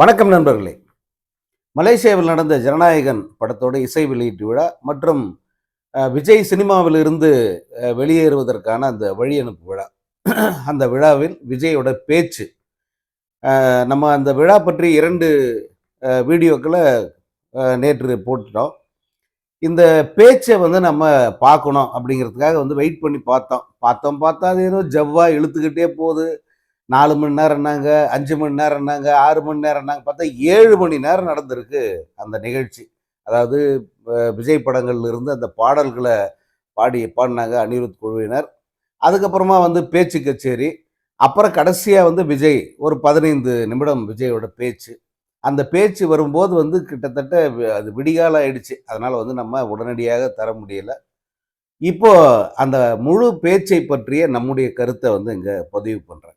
வணக்கம் நண்பர்களே. மலேசியாவில் நடந்த ஜனநாயகன் படத்தோட இசை வெளியீட்டு விழா மற்றும் விஜய் சினிமாவிலிருந்து வெளியேறுவதற்கான அந்த வழி அனுப்பு விழா. அந்த விழாவில் விஜயோட பேச்சு. நம்ம அந்த விழா பற்றி இரண்டு வீடியோக்களை நேற்று போட்டுட்டோம். இந்த பேச்சை வந்து நம்ம பார்க்கணும் அப்படிங்கிறதுக்காக வந்து வெயிட் பண்ணி பார்த்தோம். பார்த்தோம் பார்த்தா அது ஏதோ ஜவ்வா இழுத்துக்கிட்டே போகுது. நாலு மணி நேரம்னாங்க அஞ்சு மணி நேரம்னாங்க ஆறு மணி நேரம்னாங்க பார்த்தா ஏழு மணி நேரம் நடந்திருக்கு அந்த நிகழ்ச்சி. அதாவது விஜய் படங்கள்ல இருந்து அந்த பாடல்களை பாடி பாடினாங்க அனிருத் குழுவினர். அதுக்கப்புறமா வந்து பேச்சு கச்சேரி. அப்புறம் கடைசியாக வந்து விஜய் ஒரு பதினைந்து நிமிடம் விஜயோட பேச்சு. அந்த பேச்சு வரும்போது வந்து கிட்டத்தட்ட அது விடிகாலம் ஆயிடுச்சு. அதனால் வந்து நம்ம உடனடியாக தர முடியலை. இப்போ அந்த முழு பேச்சை பற்றிய நம்முடைய கருத்தை வந்து இங்கே பதிவு பண்ணுறேன்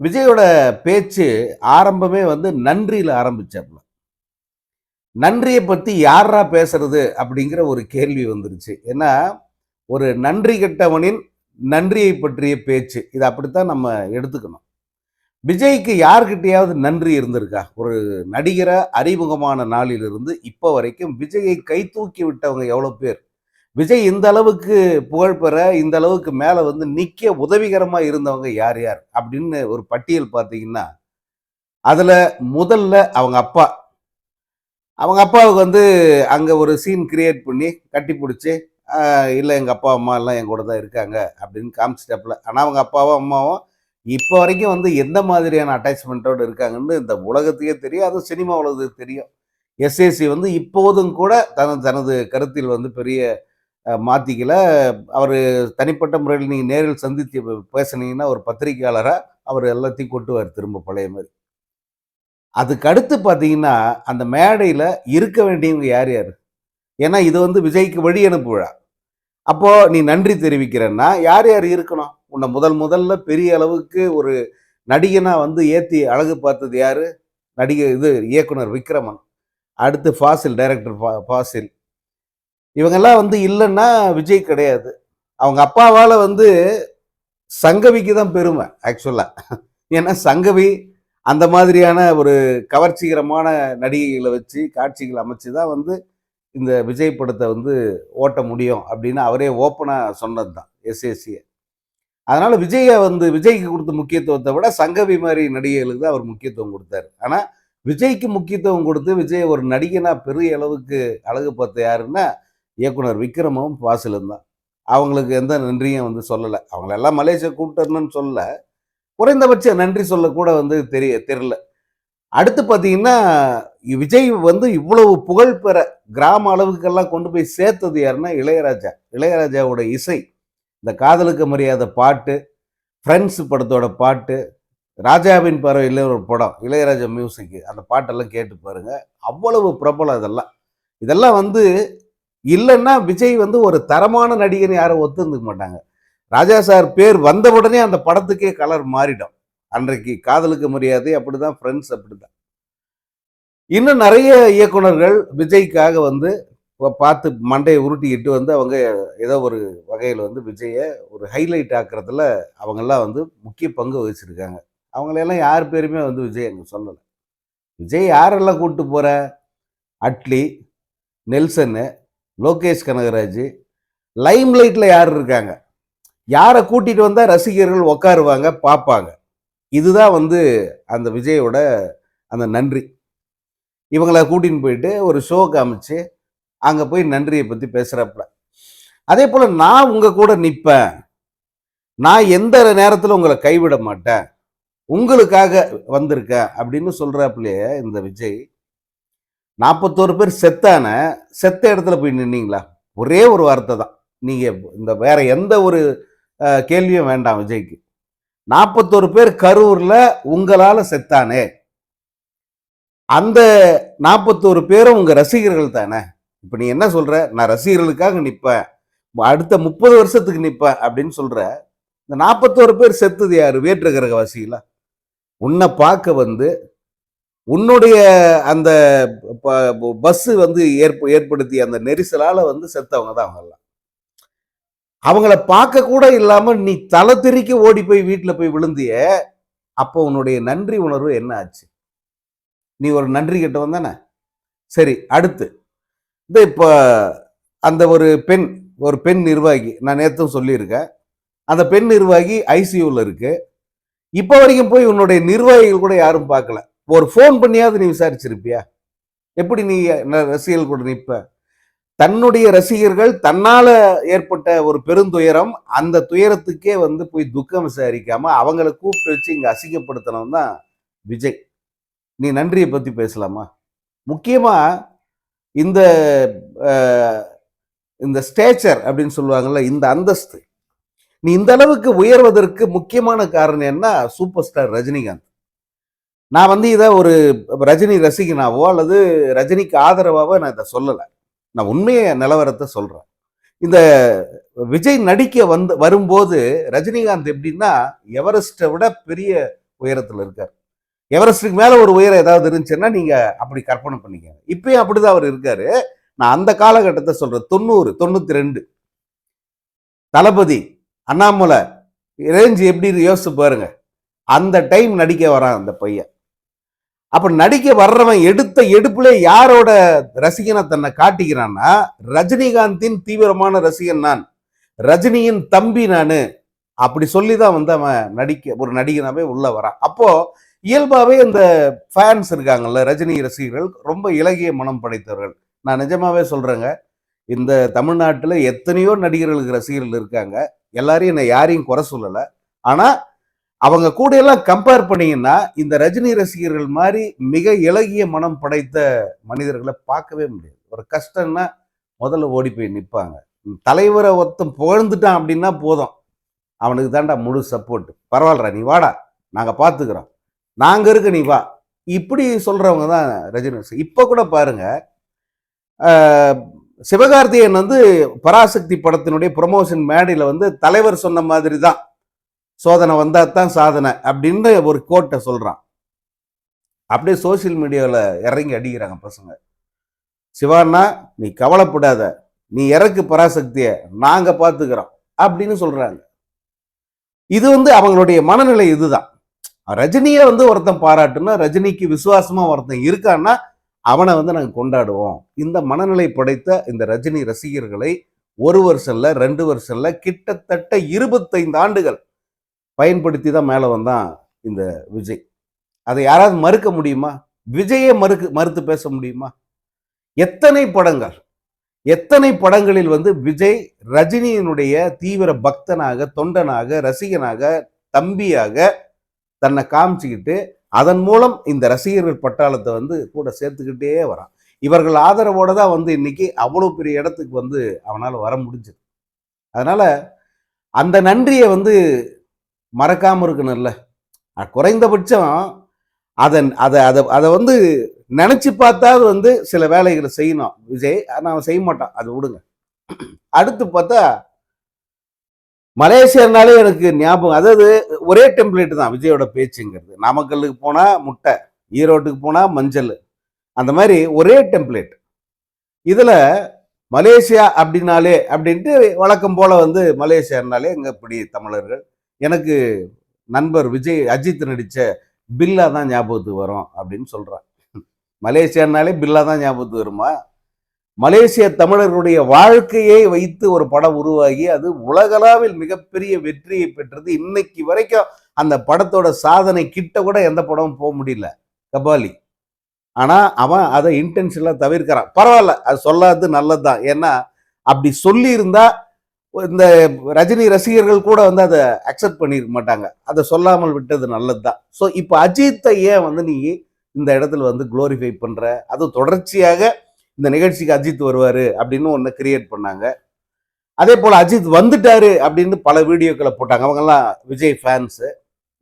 விஜயோட பேச்சு ஆரம்பமே வந்து நன்றியில் ஆரம்பிச்சாப்ல நன்றியை பற்றி யாரா பேசுறது அப்படிங்கிற ஒரு கேள்வி வந்துருச்சு. ஏன்னா ஒரு நன்றி கெட்டவனின் நன்றியை பற்றிய பேச்சு. இது அப்படித்தான் நம்ம எடுத்துக்கணும். விஜய்க்கு யார்கிட்டையாவது நன்றி இருந்திருக்கா? ஒரு நடிகரை அறிமுகமான நாளிலிருந்து இப்போ வரைக்கும் விஜயை கை தூக்கி விட்டவங்க எவ்வளோ பேர்? விஜய் இந்த அளவுக்கு புகழ்பெற இந்த அளவுக்கு மேலே வந்து நிற்க உதவிகரமாக இருந்தவங்க யார் யார்? அப்படின்னு ஒரு பட்டியல் பார்த்தீங்கன்னா அதில் முதல்ல அவங்க அப்பா. அவங்க அப்பாவுக்கு வந்து அங்கே ஒரு சீன் கிரியேட் பண்ணி கட்டி பிடிச்சி இல்லை எங்கள் அப்பா அம்மா எல்லாம் என் கூட தான் இருக்காங்க அப்படின்னு காமிச்சிட்டாப்புல. ஆனால் அவங்க அப்பாவும் அம்மாவும் இப்போ வரைக்கும் வந்து எந்த மாதிரியான அட்டாச்மெண்ட்டோடு இருக்காங்கன்னு இந்த உலகத்துக்கே தெரியும். அதுவும் சினிமா உலகத்துக்கு தெரியும். எஸ்ஏசி வந்து இப்போதும் கூட தனது தனது கருத்தில் வந்து பெரிய மாற்றிக்கல அவர் தனிப்பட்ட முறையில் நீங்கள் நேரில் சந்தித்து பேசுனீங்கன்னா ஒரு பத்திரிகையாளராக அவர் எல்லாத்தையும் கொட்டுவார் திரும்ப பழைய மாதிரி. அதுக்கு அடுத்து பார்த்தீங்கன்னா அந்த மேடையில் இருக்க வேண்டியவங்க யார் யார்? ஏன்னா இது வந்து விஜய்க்கு வழி அனுப்பு விழா நீ நன்றி தெரிவிக்கிறன்னா யார் யார் இருக்கணும்? உன்னை முதல் முதல்ல பெரிய அளவுக்கு ஒரு நடிகனாக வந்து ஏற்றி அழகு பார்த்தது யார்? நடிகை இது இயக்குனர் விக்ரமன். அடுத்து ஃபாசில் டைரக்டர் ஃபா- ஃபாசில். இவங்கெல்லாம் வந்து இல்லைன்னா விஜய் கிடையாது. அவங்க அப்பாவால் வந்து சங்கவிக்கு தான் பெருமை ஆக்சுவலாக ஏன்னா சங்கவி அந்த மாதிரியான ஒரு கவர்ச்சிகரமான நடிகைகளை வச்சு காட்சிகள் அமைச்சு தான் வந்து இந்த விஜய் படத்தை வந்து ஓட்ட முடியும் அப்படின்னு அவரே ஓப்பனாக சொன்னது தான் எஸ்எஸ்சியை அதனால் விஜயை வந்து விஜய்க்கு கொடுத்த முக்கியத்துவத்தை விட சங்கவி மாதிரி நடிகைகளுக்கு தான் அவர் முக்கியத்துவம் கொடுத்தாரு. ஆனால் விஜய்க்கு முக்கியத்துவம் கொடுத்து விஜய் ஒரு நடிகனாக பெரிய அளவுக்கு அழகு பார்த்த யாருன்னா இயக்குனர் விக்ரமும் வாசிலும் தான். அவங்களுக்கு எந்த நன்றியும் வந்து சொல்லலை. அவங்களெல்லாம் மலேசியா கூப்பிட்டர்னு சொல்ல குறைந்தபட்ச நன்றி சொல்லக்கூட வந்து தெரிய தெரில அடுத்து பார்த்தீங்கன்னா விஜய் வந்து இவ்வளவு புகழ் பெற கிராம அளவுக்கெல்லாம் கொண்டு போய் சேர்த்தது யாருன்னா இளையராஜா. இளையராஜாவோட இசை இந்த காதலுக்கு மரியாதை பாட்டு ஃப்ரெண்ட்ஸ் படத்தோட பாட்டு ராஜாவின் பறவையில் ஒரு படம் இளையராஜா மியூசிக்கு அந்த பாட்டெல்லாம் கேட்டு பாருங்கள் அவ்வளவு பிரபலம் இதெல்லாம். இதெல்லாம் வந்து இல்லைன்னா விஜய் வந்து ஒரு தரமான நடிகன் யாரும் ஒத்துந்துக்க மாட்டாங்க. ராஜா சார் பேர் வந்த உடனே அந்த படத்துக்கே கலர் மாறிடும். அன்றைக்கு காதலுக்கு மரியாதை அப்படிதான் ஃப்ரெண்ட்ஸ் அப்படிதான். இன்னும் நிறைய இயக்குனர்கள் விஜய்க்காக வந்து பார்த்து மண்டையை உருட்டிக்கிட்டு வந்து அவங்க ஏதோ ஒரு வகையில் வந்து விஜயை ஒரு ஹைலைட் ஆக்குறதுல அவங்கெல்லாம் வந்து முக்கிய பங்கு வகிச்சிருக்காங்க. அவங்களெல்லாம் யார் பேருமே வந்து விஜய் அங்கே சொல்லலை. விஜய் யாரெல்லாம் கூப்பிட்டு போகிற அட்லி நெல்சன்னு லோகேஷ் கனகராஜ். லைம் லைட்டில் யார் இருக்காங்க? யாரை கூட்டிகிட்டு வந்தால் ரசிகர்கள் உட்காருவாங்க பார்ப்பாங்க இதுதான் வந்து அந்த விஜயோட அந்த நன்றி. இவங்களை கூட்டின்னு போயிட்டு ஒரு ஷோ காமிச்சு அங்கே போய் நன்றியை பற்றி பேசுகிறப்ப அதே போல் நான் உங்கள் கூட நிற்பேன் நான் எந்த நேரத்தில் உங்களை கைவிட மாட்டேன். உங்களுக்காக வந்திருக்கேன் அப்படின்னு சொல்கிறாப்புலையே இந்த விஜய் நாற்பத்தோரு பேர் செத்தான செத்த இடத்துல போய் நின்னீங்களா? ஒரே ஒரு வார்த்தை தான். நீங்கள் இந்த வேற எந்த ஒரு கேள்வியும் வேண்டாம் விஜய்க்கு. நாற்பத்தோரு பேர் கரூரில் உங்களால் செத்தானே. அந்த நாற்பத்தோரு பேரும் உங்கள் ரசிகர்கள் தானே. இப்போ நீ என்ன சொல்கிற நான் ரசிகர்களுக்காக நிற்பேன் அடுத்த முப்பது வருஷத்துக்கு நிற்பேன் அப்படின்னு சொல்கிற இந்த நாற்பத்தோரு பேர் செத்துது யார்? வேற்று கிரகவாசிகளா உன்னை பார்க்க வந்து உன்னுடைய அந்த பஸ் வந்து ஏற்ப ஏற்படுத்திய அந்த நெரிசலால வந்து செத்தவங்க தான் அவங்கெல்லாம் அவங்கள பார்க்க கூட இல்லாம நீ தலை திரிக்க ஓடி போய் வீட்டில் போய் விழுந்திய அப்போ உன்னுடைய நன்றி உணர்வு என்ன ஆச்சு? நீ ஒரு நன்றி கெட்டவன் தானே? சரி அடுத்து. இந்த இப்போ அந்த ஒரு பெண் ஒரு பெண் நிர்வாகி நான் நேற்றும் சொல்லியிருக்கேன். அந்த பெண் நிர்வாகி ஐசியூவில் இருக்கு. இப்போ வரைக்கும் போய் உன்னுடைய நிர்வாகிகள் கூட யாரும் பார்க்கல. ஒரு ஃபோன் பண்ணியாவது நீ விசாரிச்சிருப்பியா? எப்படி நீ ரசிகர்கள் கூட நிற்ப தன்னுடைய ரசிகர்கள் தன்னால ஏற்பட்ட ஒரு பெருந்துயரம் அந்த துயரத்துக்கே வந்து போய் துக்கம் விசாரிக்காம அவங்கள கூப்பிட்டு வச்சு இங்க அசிங்கப்படுத்தினவன் தான் விஜய். நீ நன்றியை பத்தி பேசலாமா? முக்கியமா இந்த இந்த ஸ்டேச்சர் அப்படின்னு சொல்லுவாங்கல்ல இந்த அந்தஸ்து. நீ இந்த அளவுக்கு உயர்வதற்கு முக்கியமான காரணம் என்ன? Superstar Rajinikanth. நான் வந்து இதை ஒரு ரஜினி ரசிகனாவோ அல்லது ரஜினிக்கு ஆதரவாவோ நான் இதை சொல்லலை. நான் உண்மையை நிலவரத்தை சொல்கிறேன் இந்த விஜய் நடிக்க வந்து வரும்போது ரஜினிகாந்த் எப்படின்னா எவரெஸ்ட்டை விட பெரிய உயரத்தில் இருக்கார். எவரெஸ்ட்டுக்கு மேலே ஒரு உயரம் ஏதாவது இருந்துச்சுன்னா நீங்கள் அப்படி கற்பனை பண்ணிக்கங்க. இப்பயும் அப்படி தான் அவர் இருக்கார். நான் அந்த காலகட்டத்தை சொல்கிறேன் தொண்ணூறு தொண்ணூற்றி ரெண்டு தளபதி அண்ணாமலை ரேஞ்சு எப்படி யோசிச்சு பாருங்க. அந்த டைம் நடிக்க வரான் அந்த பையன். அப்போ நடிக்க வர்றவன் எடுத்த எடுப்புல யாரோட ரசிகனை தன்னை காட்டிக்கிறான்னா ரஜினிகாந்தின் தீவிரமான ரசிகன் நான். ரஜினியின் தம்பி நான். அப்படி சொல்லி தான் வந்து அவன் நடிக்க ஒரு நடிகனாவே உள்ள வரான். அப்போ இயல்பாகவே இந்த ஃபேன்ஸ் இருக்காங்கல்ல ரஜினி ரசிகர்கள் ரொம்ப இலகிய மனம் படைத்தவர்கள். நான் நிஜமாவே சொல்கிறேங்க இந்த தமிழ்நாட்டில் எத்தனையோ நடிகர்களுக்கு ரசிகர்கள் இருக்காங்க. எல்லாரையும் என்னை யாரையும் குறை சொல்லலை. ஆனால் அவங்க கூட எல்லாம் கம்பேர் பண்ணீங்கன்னா இந்த ரஜினி ரசிகர்கள் மாதிரி மிக இலகிய மனம் படைத்த மனிதர்களை பார்க்கவே முடியாது. ஒரு கஷ்டம்னா முதல்ல ஓடி போய் நிற்பாங்க தலைவரை ஒருத்தன் புகழ்ந்துட்டான் அப்படின்னா போதும். அவனுக்கு தான்டா முழு சப்போர்ட் பரவாயில்லடா நீ வாடா. நாங்கள் பார்த்துக்கிறோம் நாங்கள் இருக்க நீ வா. இப்படி சொல்கிறவங்க தான் ரஜினி ரசிகர். இப்போ கூட பாருங்கள் சிவகார்த்திகேயன் வந்து பராசக்தி படத்தினுடைய ப்ரொமோஷன் மேடையில் வந்து தலைவர் சொன்ன மாதிரி தான். சோதனை வந்தால் தான் சாதனை அப்படின்னு ஒரு கோட்டை சொல்கிறான் அப்படியே சோஷியல் மீடியாவில் இறங்கி அடிக்கிறாங்க பசங்க. சிவானா நீ கவலைப்படாத. நீ இறக்கு பராசக்தியை நாங்கள் பார்த்துக்கிறோம் அப்படின்னு சொல்கிறாங்க இது வந்து அவங்களுடைய மனநிலை இதுதான். ரஜினியை வந்து ஒருத்தன் பாராட்டுனா ரஜினிக்கு விசுவாசமாக ஒருத்தன் இருக்கான்னா அவனை வந்து நாங்கள் கொண்டாடுவோம். இந்த மனநிலை படைத்த இந்த ரஜினி ரசிகர்களை ஒரு வருஷம் ரெண்டு வருஷம் கிட்டத்தட்ட இருபத்தைந்து ஆண்டுகள் பயன்படுத்தி தான் மேலே வந்தான் இந்த விஜய். அதை யாராவது மறுக்க முடியுமா? விஜயே மறுக்கு மறுத்து பேச முடியுமா? எத்தனை படங்கள் எத்தனை படங்களில் வந்து விஜய் ரஜினியினுடைய தீவிர பக்தனாக தொண்டனாக ரசிகனாக தம்பியாக தன்னை காமிச்சுக்கிட்டு அதன் மூலம் இந்த ரசிகர்கள் பட்டாளத்தை வந்து கூட சேர்த்துக்கிட்டே வரான். இவர்கள் ஆதரவோடு தான் வந்து இன்னைக்கு அவ்வளோ பெரிய இடத்துக்கு வந்து அவனால் வர முடிஞ்சது. அதனால் அந்த நன்றியை வந்து மறக்காம இருக்கணும்ல. குறைந்தபட்சம் அதன் அதை அதை அதை வந்து நினைச்சு பார்த்தாவது வந்து சில வேலைகளை செய்யணும். விஜய் நான் செய்ய மாட்டான். அது விடுங்க. அடுத்து பார்த்தா மலேசியானாலே எனக்கு ஞாபகம் அதாவது ஒரே டெம்ப்ளேட் தான் விஜயோட பேச்சுங்கிறது. நாமக்கல்லுக்கு போனா முட்டை ஈரோட்டுக்கு போனா மஞ்சள் அந்த மாதிரி ஒரே டெம்ப்ளேட் இதுல மலேசியா அப்படின்னாலே அப்படின்ட்டு வழக்கம் போல வந்து மலேசியானாலே எங்க இப்படி தமிழர்கள் எனக்கு நண்பர் விஜய் அஜித் நடித்த பில்லா தான் ஞாபகத்துக்கு வரும் அப்படின்னு சொல்கிறான் மலேசியானாலே பில்லா தான் ஞாபகத்துக்கு வருமா? மலேசிய தமிழர்களுடைய வாழ்க்கையை வைத்து ஒரு படம் உருவாகி அது உலகளாவில் மிகப்பெரிய வெற்றியை பெற்றது. இன்னைக்கு வரைக்கும் அந்த படத்தோட சாதனை கிட்ட கூட எந்த படமும் போக முடியல. கபாலி. ஆனால் அவன் அதை இன்டென்ஷனலா தவிர்க்கிறான். பரவாயில்ல அது சொல்லாதது நல்லதுதான். ஏன்னா அப்படி சொல்லியிருந்தா இந்த ரஜினி ரசிகர்கள் கூட வந்து அதை அக்செப்ட் பண்ணிருக்க மாட்டாங்க. அதை சொல்லாமல் விட்டது நல்லது தான் ஸோ இப்போ அஜித்தை ஏன் வந்து நீ இந்த இடத்துல வந்து குளோரிஃபை பண்ணுற அது தொடர்ச்சியாக இந்த நிகழ்ச்சிக்கு அஜித் வருவார் அப்படின்னு ஒன்று கிரியேட் பண்ணாங்க. அதே போல் அஜித் வந்துட்டாரு அப்படின்னு பல வீடியோக்களை போட்டாங்க. அவங்கெல்லாம் விஜய் ஃபேன்ஸு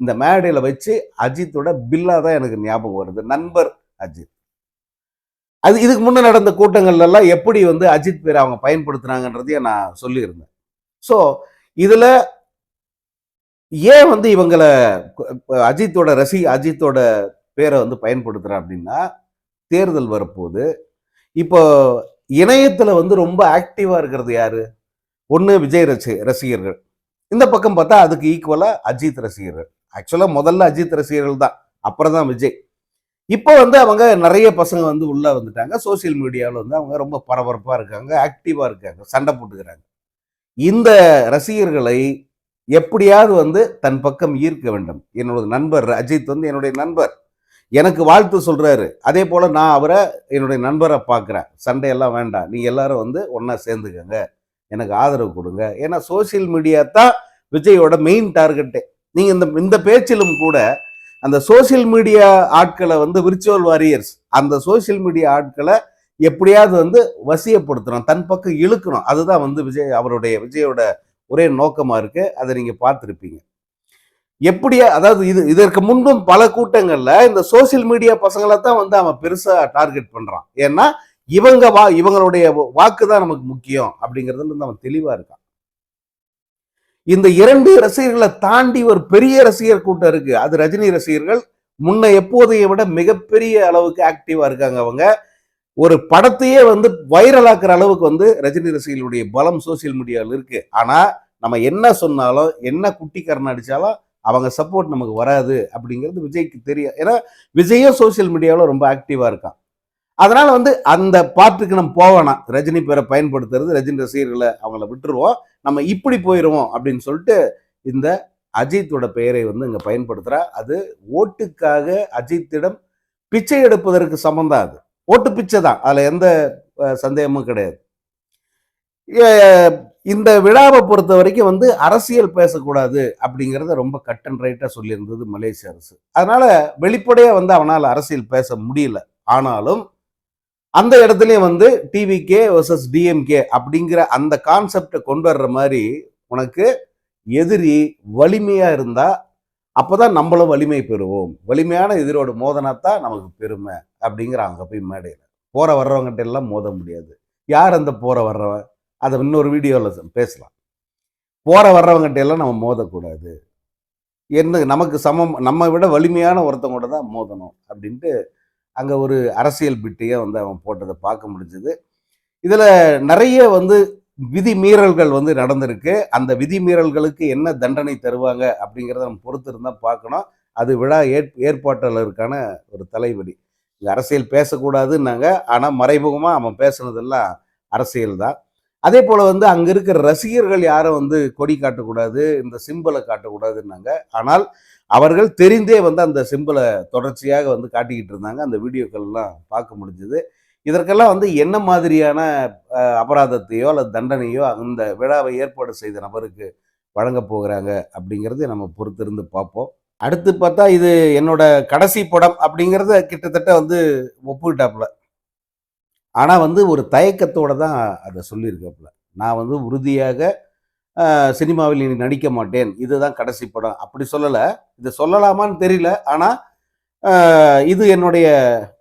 இந்த மேடையில் வச்சு அஜித்தோட பில்லா தான் எனக்கு ஞாபகம் வருது. நண்பர் அஜித். அது இதுக்கு முன்னே நடந்த கூட்டங்கள்லாம் எப்படி வந்து அஜித் பேரை அவங்க பயன்படுத்துனாங்கன்றதையும் நான் சொல்லியிருந்தேன். ஸோ இதில் ஏன் வந்து இவங்களை அஜித்தோட ரசி அஜித்தோட பேரை வந்து பயன்படுத்துகிறேன் அப்படின்னா தேர்தல் வரப்போகுது. இப்போ இணையத்தில் வந்து ரொம்ப ஆக்டிவாக இருக்கிறது யார்? ஒன்று விஜய் ரசி ரசிகர்கள். இந்த பக்கம் பார்த்தா அதுக்கு ஈக்குவலாக அஜித் ரசிகர்கள். ஆக்சுவலாக முதல்ல அஜித் ரசிகர்கள் தான். அப்புறம் தான் விஜய். இப்போ வந்து அவங்க நிறைய பசங்க வந்து உள்ளே வந்துட்டாங்க. சோஷியல் மீடியாவில் வந்து அவங்க ரொம்ப பரபரப்பாக இருக்காங்க ஆக்டிவாக இருக்காங்க சண்டை போட்டுக்கிறாங்க. இந்த ரசிகர்களை எப்படியாவது வந்து தன் பக்கம் ஈர்க்க வேண்டும். என்னோட நண்பர் அஜித் வந்து என்னுடைய நண்பர். எனக்கு வாழ்த்து சொல்கிறாரு அதே போல் நான் அவரை என்னுடைய நண்பரை பார்க்குறேன். சண்டையெல்லாம் வேண்டாம். நீங்கள் எல்லாரும் வந்து ஒன்றா சேர்ந்துக்கங்க. எனக்கு ஆதரவு கொடுங்க. ஏன்னா சோஷியல் மீடியா தான் விஜயோட மெயின் டார்கெட்டே நீங்கள் இந்த இந்த பேச்சிலும் கூட அந்த சோஷியல் மீடியா ஆட்களை வந்து விர்ச்சுவல் வாரியர்ஸ் அந்த சோஷியல் மீடியா ஆட்களை எப்படியாவது வந்து வசியப்படுத்தணும் தன் பக்கம் இழுக்கணும். அதுதான் வந்து விஜய் அவருடைய விஜயோட ஒரே நோக்கமா இருக்கு. அதை நீங்க பார்த்துருப்பீங்க. எப்படியா அதாவது இது இதற்கு முன்பும் பல கூட்டங்கள்ல இந்த சோசியல் மீடியா பசங்களை தான் வந்து அவன் பெருசா டார்கெட் பண்றான். ஏன்னா இவங்க வா இவங்களுடைய வாக்கு தான் நமக்கு முக்கியம் அப்படிங்கிறதுல இருந்து அவன் தெளிவா இருக்கான். இந்த இரண்டு ரசிகர்களை தாண்டி ஒரு பெரிய ரசிகர் கூட்டம் இருக்கு. அது ரஜினி ரசிகர்கள் முன்ன எப்போதைய விட மிகப்பெரிய அளவுக்கு ஆக்டிவா இருக்காங்க அவங்க. ஒரு படத்தையே வந்து வைரலாக்குற அளவுக்கு வந்து ரஜினி ரசிகளுடைய பலம் சோசியல் மீடியாவில் இருக்கு. ஆனா நம்ம என்ன சொன்னாலும் என்ன குட்டிக்காரன் அடிச்சாலும் அவங்க சப்போர்ட் நமக்கு வராது அப்படிங்கிறது விஜய்க்கு தெரியும். ஏன்னா விஜயும் சோசியல் மீடியாவில் ரொம்ப ஆக்டிவாக இருக்கான். அதனால வந்து அந்த பாட்டுக்கு நம்ம போவேணாம் ரஜினி பேரை பயன்படுத்துறது ரஜினி ரசிகர்களை அவங்கள விட்டுருவோம். நம்ம இப்படி போயிடுவோம் அப்படின்னு சொல்லிட்டு இந்த அஜித்தோட பெயரை வந்து இங்கே பயன்படுத்துகிறா அது ஓட்டுக்காக அஜித்திடம் பிச்சை எடுப்பதற்கு சமந்தான் அது. ஓட்டு பிச்சை தான். அதில் எந்த சந்தேகமும் கிடையாது. இந்த விழாவை பொறுத்த வரைக்கும் வந்து அரசியல் பேசக்கூடாது அப்படிங்கிறத ரொம்ப கட் அண்ட் ரைட்டாக சொல்லியிருந்தது மலேசிய அரசு. அதனால வெளிப்படையாக வந்து அவனால் அரசியல் பேச முடியல. ஆனாலும் அந்த இடத்துலையும் வந்து டிவிகே வர்சஸ் டிஎம்கே அப்படிங்கிற அந்த கான்செப்டை கொண்டு வர்ற மாதிரி உனக்கு எதிரி வலிமையாக இருந்தால் அப்போ தான் நம்மளும் வலிமை பெறுவோம். வலிமையான எதிரோடு மோதனாத்தான் நமக்கு பெருமை அப்படிங்கிற அங்கே போய் மேடையில். போற வர்றவங்ககிட்ட எல்லாம் மோத முடியாது. யார் அந்த போற வர்றவன்? அதை இன்னொரு வீடியோவில் பேசலாம். போற வர்றவங்ககிட்ட எல்லாம் நம்ம மோதக்கூடாது. என்ன நமக்கு சமம் நம்ம விட வலிமையான ஒருத்தவங்க கூட தான் மோதணும் அப்படின்ட்டு அங்கே ஒரு அரசியல் பிட்டையே வந்து அவன் போட்டதை பார்க்க முடிஞ்சது. இதில் நிறைய வந்து விதி மீறல்கள் வந்து நடந்திருக்கு. அந்த விதி மீறல்களுக்கு என்ன தண்டனை தருவாங்க அப்படிங்கிறத நம்ம பொறுத்து இருந்தால் பார்க்கணும். அது விழா ஏற் ஏற்பாட்டாளருக்கான ஒரு தலைவலி. இங்கே அரசியல் பேசக்கூடாதுன்னாங்க. ஆனால் மறைமுகமாக அவன் பேசுனதெல்லாம் அரசியல் தான். அதே போல் வந்து அங்கே இருக்கிற ரசிகர்கள் யாரும் வந்து கொடி காட்டக்கூடாது இந்த சிம்பலை காட்டக்கூடாதுன்னாங்க. ஆனால் அவர்கள் தெரிந்தே வந்து அந்த சிம்பலை தொடர்ச்சியாக வந்து காட்டிக்கிட்டு இருந்தாங்க. அந்த வீடியோக்கள்லாம் பார்க்க முடிஞ்சது. இதற்கெல்லாம் வந்து என்ன மாதிரியான அபராதத்தையோ அல்லது தண்டனையோ அந்த விழாவை ஏற்பாடு செய்த நபருக்கு வழங்க போகிறாங்க அப்படிங்கிறத நம்ம பொறுத்திருந்து பார்ப்போம். அடுத்து பார்த்தா இது என்னோட கடைசி படம் அப்படிங்கிறத கிட்டத்தட்ட வந்து ஒப்புக்கிட்டாப்புல ஆனால் வந்து ஒரு தயக்கத்தோட தான் அதை சொல்லியிருக்காப்புல. நான் வந்து உறுதியாக சினிமாவில் இனி நடிக்க மாட்டேன். இதுதான் கடைசி படம். அப்படி சொல்லலை. இதை சொல்லலாமான்னு தெரியல. ஆனால் இது என்னுடைய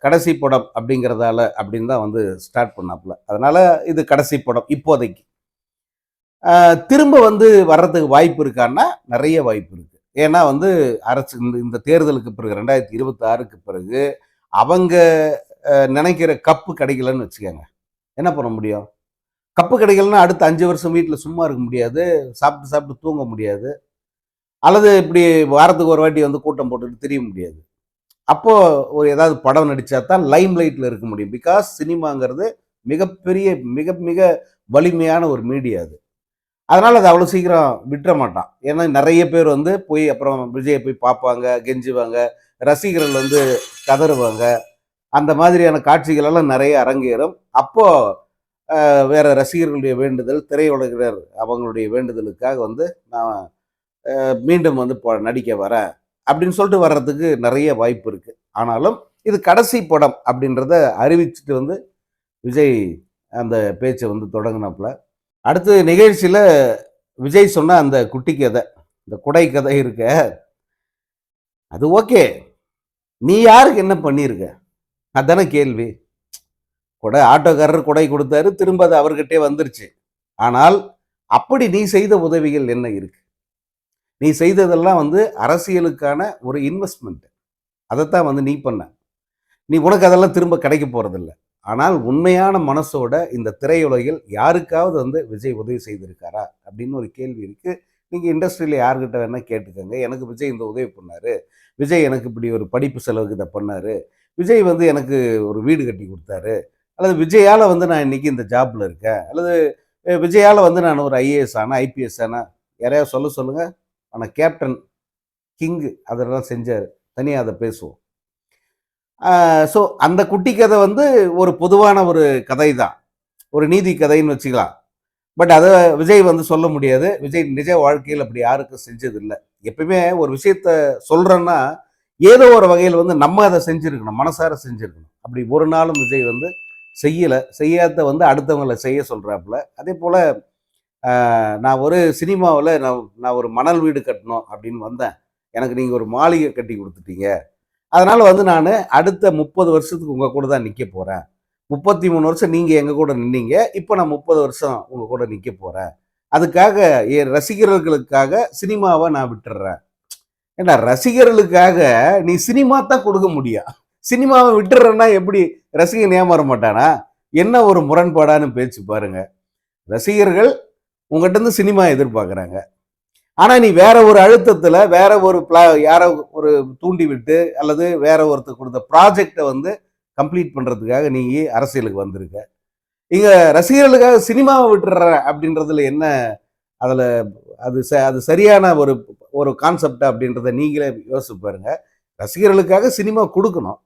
கடைசி படம் அப்படிங்கிறதால அப்படின்னு தான் வந்து ஸ்டார்ட் பண்ணாப்புல. அதனால் இது கடைசி படம் இப்போதைக்கு. திரும்ப வந்து வர்றதுக்கு வாய்ப்பு இருக்கான்னா நிறைய வாய்ப்பு இருக்குது ஏன்னா வந்து அரசு இந்த இந்த தேர்தலுக்கு பிறகு ரெண்டாயிரத்தி இருபத்தி ஆறுக்கு பிறகு அவங்க நினைக்கிற கப்பு கிடைக்கலன்னு வச்சுக்கோங்க. என்ன பண்ண முடியும்? கப்பு கிடைக்கலன்னா அடுத்த அஞ்சு வருஷம் வீட்டில் சும்மா இருக்க முடியாது. சாப்பிட்டு சாப்பிட்டு தூங்க முடியாது. அல்லது இப்படி வாரத்துக்கு ஒரு வாட்டி வந்து கூட்டம் போட்டுட்டு தெரிய முடியாது. அப்போது ஒரு ஏதாவது படம் நடித்தா தான் லைம் லைட்டில் இருக்க முடியும். பிகாஸ் சினிமாங்கிறது மிகப்பெரிய மிக மிக வலிமையான ஒரு மீடியா அது. அதனால் அது அவ்வளோ சீக்கிரம் விட்டுற மாட்டான். ஏன்னா நிறைய பேர் வந்து போய் அப்புறம் விஜயை போய் பார்ப்பாங்க கெஞ்சுவாங்க ரசிகர்கள் வந்து கதறுவாங்க. அந்த மாதிரியான காட்சிகளெல்லாம் நிறைய அரங்கேறும். அப்போது வேறு வேற ரசிகர்களுடைய வேண்டுதல் திரையுலகினர் அவங்களுடைய வேண்டுதலுக்காக வந்து நான் மீண்டும் வந்து ப- நடிக்க வரேன். அப்படின்னு சொல்லிட்டு வர்றதுக்கு நிறைய வாய்ப்பு இருக்குது ஆனாலும் இது கடைசி படம் அப்படின்றத அறிவிச்சுட்டு வந்து விஜய் அந்த பேச்சை வந்து தொடங்கினப்பில். அடுத்து நிகழ்ச்சியில் விஜய் சொன்ன அந்த குட்டி கதை இந்த குடை கதை இருக்க அது ஓகே. நீ யாருக்கு என்ன பண்ணியிருக்க அதான கேள்வி. கொடை ஆட்டோக்காரர் கொடை கொடுத்தாரு திரும்ப அது அவர்கிட்டே வந்துருச்சு. ஆனால் அப்படி நீ செய்த உதவிகள் என்ன இருக்கு? நீ செய்ததெல்லாம் வந்து அரசியலுக்கான ஒரு இன்வெஸ்ட்மெண்ட் அதைத்தான் வந்து நீ பண்ண. நீ உனக்கு அதெல்லாம் திரும்ப கிடைக்க போகிறதில்ல ஆனால் உண்மையான மனசோட இந்த திரையுலகில் யாருக்காவது வந்து விஜய் உதவி செய்திருக்காரா? அப்படின்னு ஒரு கேள்வி இருக்குது நீங்கள் இண்டஸ்ட்ரியில் யார்கிட்ட வேணால் கேட்டுக்கோங்க. எனக்கு விஜய் இந்த உதவி பண்ணார். விஜய் எனக்கு இப்படி ஒரு படிப்பு செலவுக்கு இதை பண்ணார். விஜய் வந்து எனக்கு ஒரு வீடு கட்டி கொடுத்தாரு. அல்லது விஜயால் வந்து நான் இன்றைக்கி இந்த ஜாப்பில் இருக்கேன். அல்லது விஜயால் வந்து நான் ஒரு ஐஏஎஸ் ஆனால் ஐபிஎஸ் ஆனா யாரையாவது சொல்ல சொல்லுங்கள் ஆனால் கேப்டன் கிங்கு அதெல்லாம் செஞ்சார். தனியாக அதை பேசுவோம். ஸோ அந்த குட்டி கதை வந்து ஒரு பொதுவான ஒரு கதை தான் ஒரு நீதி கதைன்னு வச்சுக்கலாம். பட் அதை விஜய் வந்து சொல்ல முடியாது. விஜய் நிஜ வாழ்க்கையில் அப்படி யாருக்கும் செஞ்சது இல்லை எப்பயுமே ஒரு விஷயத்த சொல்கிறோன்னா ஏதோ ஒரு வகையில் வந்து நம்ம அதை செஞ்சுருக்கணும். மனசார செஞ்சுருக்கணும். அப்படி ஒரு நாளும் விஜய் வந்து செய்யலை. செய்யாத வந்து அடுத்தவங்களை செய்ய சொல்கிறாப்புல அதே போல் நான் ஒரு சினிமாவில் நான் நான் ஒரு மணல் வீடு கட்டணும் அப்படின்னு வந்தேன். எனக்கு நீங்கள் ஒரு மாளிகை கட்டி கொடுத்துட்டீங்க. அதனால் வந்து நான் அடுத்த முப்பது வருஷத்துக்கு உங்கள் கூட தான் நிற்க போகிறேன் முப்பத்தி மூணு வருஷம் நீங்கள் எங்கள் கூட நின்னீங்க. இப்போ நான் முப்பது வருஷம் உங்கள் கூட நிற்க போகிறேன் அதுக்காக என் ரசிகர்களுக்காக சினிமாவை நான் விட்டுடுறேன் ஏன்னா ரசிகர்களுக்காக நீ சினிமா தான் கொடுக்க முடியும். சினிமாவை விட்டுறேன்னா எப்படி ரசிகன் ஏமாற மாட்டானா? என்ன ஒரு முரண்பாடான பேச்சு பாருங்க. ரசிகர்கள் உங்ககிட்ட இருந்து சினிமா எதிர்பார்க்குறாங்க. ஆனால் நீ வேற ஒரு அழுத்தத்தில் வேற ஒரு பிளா யாரோ ஒரு தூண்டி விட்டு அல்லது வேற ஒருத்தர் கொடுத்த ப்ராஜெக்டை வந்து கம்ப்ளீட் பண்ணுறதுக்காக நீங்கள் அரசியலுக்கு வந்திருக்க. இங்கே ரசிகர்களுக்காக சினிமாவை விட்டுற அப்படின்றதுல என்ன அதில் அது ச அது சரியான ஒரு ஒரு கான்செப்ட் அப்படின்றத நீங்களே யோசிச்சு பாருங்க. ரசிகர்களுக்காக சினிமா கொடுக்கணும்.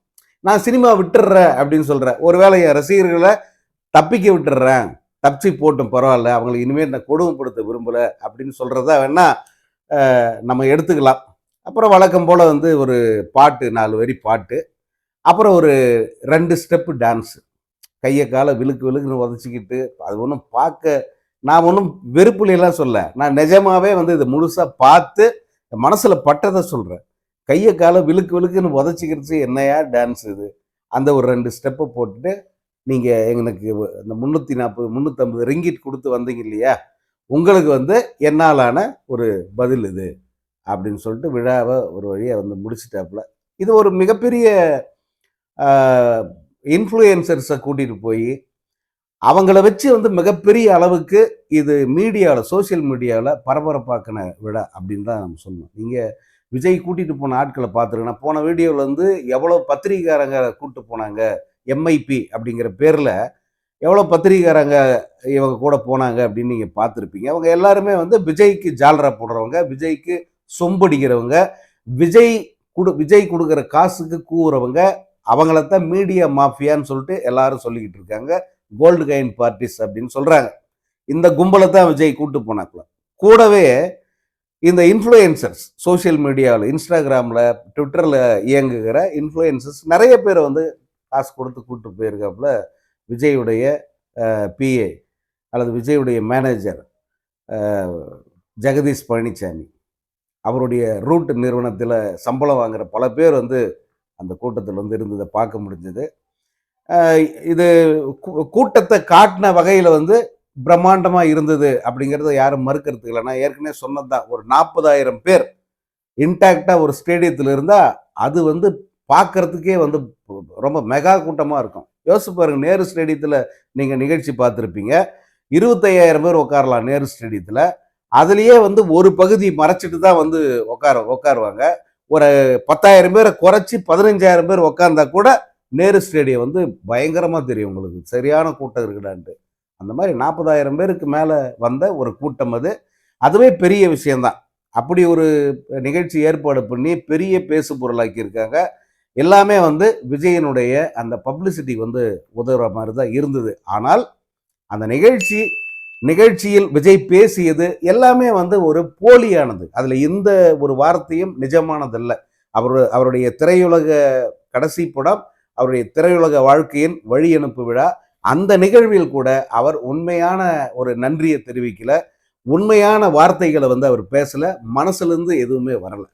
நான் சினிமா விட்டுடுறேன் அப்படின்னு சொல்கிறேன் ஒருவேளை என் ரசிகர்களை தப்பிக்க விட்டுடுறேன் தப்பிச்சு போட்டும் பரவாயில்ல. அவங்களுக்கு இனிமேல் நான் கொடுமைப்படுத்த விரும்பலை அப்படின்னு சொல்கிறதா வேணால் நம்ம எடுத்துக்கலாம். அப்புறம் வழக்கம் போல் வந்து ஒரு பாட்டு நாலு வரி பாட்டு. அப்புறம் ஒரு ரெண்டு ஸ்டெப்பு டான்ஸு. கையை காலை விழுக்கு விழுக்குன்னு உதச்சிக்கிட்டு அது ஒன்றும் பார்க்க நான் ஒன்றும் வெறுப்புலையெல்லாம் சொல்ல நான் நிஜமாவே வந்து இதை முழுசாக பார்த்து மனசில் பட்டதை சொல்கிறேன் கையை காலை விழுக்கு விழுக்குன்னு உதச்சிக்கிறது என்னையா டான்ஸ் இது? அந்த ஒரு ரெண்டு ஸ்டெப்பை போட்டுட்டு நீங்கள் எனக்கு இந்த முந்நூற்றி நாற்பது முந்நூற்றம்பது ரிங்கிட் கொடுத்து வந்தீங்க இல்லையா? உங்களுக்கு வந்து என்னாலான ஒரு பதில் இது அப்படின்னு சொல்லிட்டு விழாவை ஒரு வழியாக வந்து முடிச்சிட்டாப்புல. இது ஒரு மிகப்பெரிய இன்ஃப்ளூயன்சர்ஸை கூட்டிகிட்டு போய் அவங்கள வச்சு வந்து மிகப்பெரிய அளவுக்கு இது மீடியாவில் சோஷியல் மீடியாவில் பரபரப்பாக்கின விழா அப்படின்னு தான் நம்ம சொல்லணும். நீங்கள் விஜய் கூட்டிகிட்டு போன ஆட்களை பார்த்துருக்கேன்னா போன வீடியோவில் வந்து எவ்வளோ பத்திரிகைக்காரங்க கூப்பிட்டு போனாங்க எம்ஐபி அப்படிங்கிற பேரில் எவ்வளோ பத்திரிக்காரங்க இவங்க கூட போனாங்க அப்படின்னு நீங்கள் பார்த்துருப்பீங்க. அவங்க எல்லாருமே வந்து விஜய்க்கு ஜால்ரா போடுறவங்க விஜய்க்கு சொம்படிக்கிறவங்க விஜய் கொடு விஜய் கொடுக்குற காசுக்கு கூவுறவங்க அவங்களத்தான் மீடியா மாஃபியான்னு சொல்லிட்டு எல்லாரும் சொல்லிக்கிட்டு இருக்காங்க. கோல்டு கைன் பார்ட்டிஸ் அப்படின்னு சொல்கிறாங்க இந்த கும்பலை தான் விஜய் கூட்டு போனாக்குள்ள கூடவே இந்த இன்ஃப்ளூயன்சர்ஸ் சோஷியல் மீடியாவில் இன்ஸ்டாகிராமில் ட்விட்டரில் இயங்குகிற இன்ஃப்ளூயன்சர்ஸ் நிறைய பேரை வந்து காசு கொடுத்து கூப்பிட்டு போயிருக்காப்புல விஜயுடைய பிஏ அல்லது விஜயுடைய மேனேஜர் ஜெகதீஷ் பழனிசாமி அவருடைய ரூட் நிறுவனத்தில் சம்பளம் வாங்குகிற பல பேர் வந்து அந்த கூட்டத்தில் வந்து இருந்ததை பார்க்க முடிஞ்சது. இது கூ- கூட்டத்தை காட்டின வகையில் வந்து பிரம்மாண்டமாக இருந்தது அப்படிங்கிறத யாரும் மறுக்கிறதுக்கு இல்லை. நான் ஏற்கனவே சொன்னதுதான் ஒரு நாற்பதாயிரம் பேர் இன்டாக்டாக ஒரு ஸ்டேடியத்தில் இருந்தால் அது வந்து பார்க்கறதுக்கே வந்து ரொம்ப மெகா கூட்டமாக இருக்கும். யோசிச்சு பாருங்க நேரு ஸ்டேடியத்தில் நீங்கள் நிகழ்ச்சி பார்த்துருப்பீங்க. இருபத்தையாயிரம் பேர் உட்காரலாம் நேரு ஸ்டேடியத்தில். அதுலேயே வந்து ஒரு பகுதி மறைச்சிட்டு தான் வந்து உட்கார உட்காருவாங்க. ஒரு பத்தாயிரம் பேரை குறைச்சி பதினஞ்சாயிரம் பேர் உட்காந்தா கூட நேரு ஸ்டேடியம் வந்து பயங்கரமாக தெரியும் உங்களுக்கு. சரியான கூட்டம் இருக்குடான்ட்டு. அந்த மாதிரி நாற்பதாயிரம் பேருக்கு மேலே வந்த ஒரு கூட்டம் அது. அதுவே பெரிய விஷயந்தான் அப்படி ஒரு நிகழ்ச்சி ஏற்பாடு பண்ணி பெரிய பேசு பொருளாக்கி இருக்காங்க எல்லாமே வந்து விஜயனுடைய அந்த பப்ளிசிட்டி வந்து உதவுற மாதிரி தான் இருந்தது. ஆனால் அந்த நிகழ்ச்சி நிகழ்ச்சியில் விஜய் பேசியது எல்லாமே வந்து ஒரு போலியானது. அதில் எந்த ஒரு வார்த்தையும் நிஜமானதல்ல. அவர் அவருடைய திரையுலக கடைசி படம் அவருடைய திரையுலக வாழ்க்கையின் வழி அனுப்பு விழா அந்த நிகழ்வில் கூட அவர் உண்மையான ஒரு நன்றியை தெரிவிக்கல. உண்மையான வார்த்தைகளை வந்து அவர் பேசல. மனசுலேருந்து எதுவுமே வரலை.